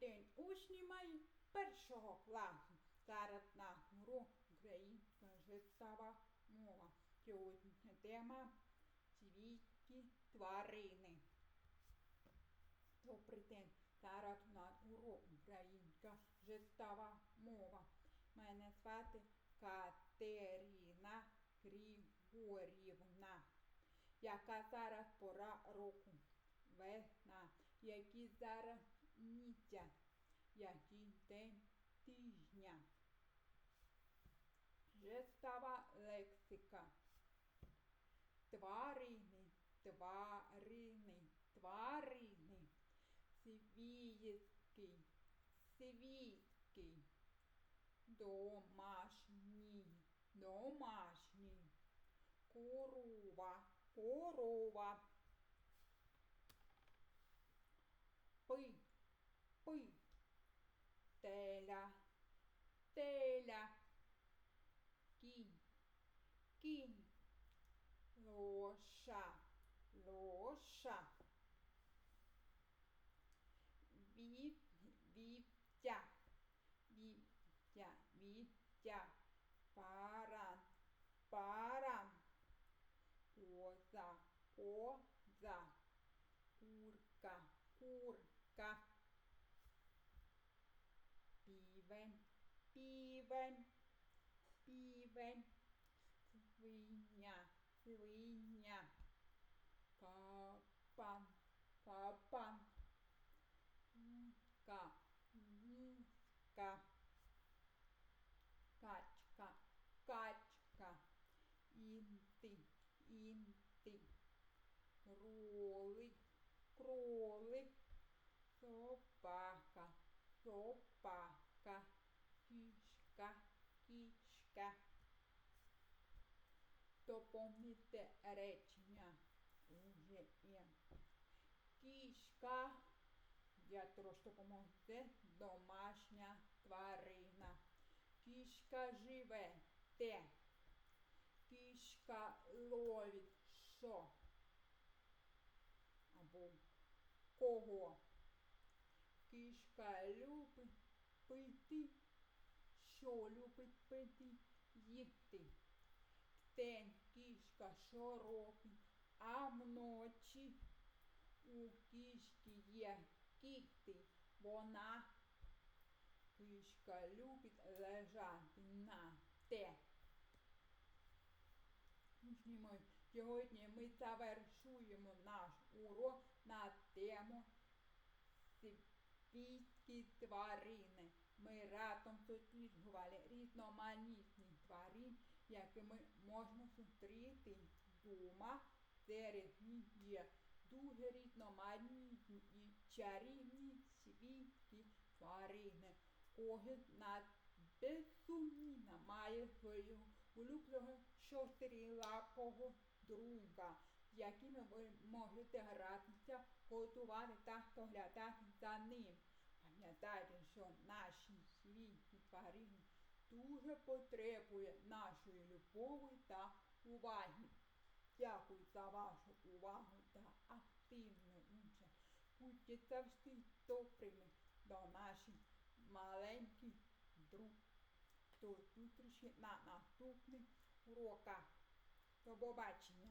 день, учні мої першого класу. Зараз на урок українська жестова мова. Сьогоднішня тема свійські тварини. Добрий день. Зараз на урок українська жестова мова. Мене звати Катерина Григорівна. Яка зараз пора року? Весна. Які зараз місяць? Який день тижня? Жестова лексика. Тварини, тварини, тварини. Свійський, свійський. Домашній, домашній. Корова, корова. Пи, пи. Теля, теля. Кінь, кінь. Лоша, лоша. Віт, віття, віття, віття. Баран, баран. Коза, коза. Курка, курка. Півень, півень, півень. Свиня, свиня. Капан, капан. Ка, ка. Качка, качка. Інти, інти. Кролик, кролик. Собака, собака. Кішка, кішка. Доповнити речення. Уже є. Кішка. Я трошки допомогти. Домашня тварина. Кішка живе. Те. Кішка ловить що? Або кого? Кішка любить пити. Пити? День кішка робить, а вночі у кішки є кіхти. Вона кішка любить лежати на те. Учні мої, Сьогодні ми завершуємо наш урок на тему свійські тварини. Ми разом досліджували різноманітні тварин, які ми можна зустріти вдома. Серед них є дуже різноманітні і чарівні свійські тварини. Кожен на безсумнівно має свою улюбленого чотирилапого друга, з якими ви можете гратися, готувати та доглядати за ним. Пам'ятайте, що наші світі тварини дуже потребує нашої любові та уваги. Дякую за вашу увагу та активну участь. Будьте завжди добрими до наших маленьких друг. До зустрічі на наступних уроках. До побачення!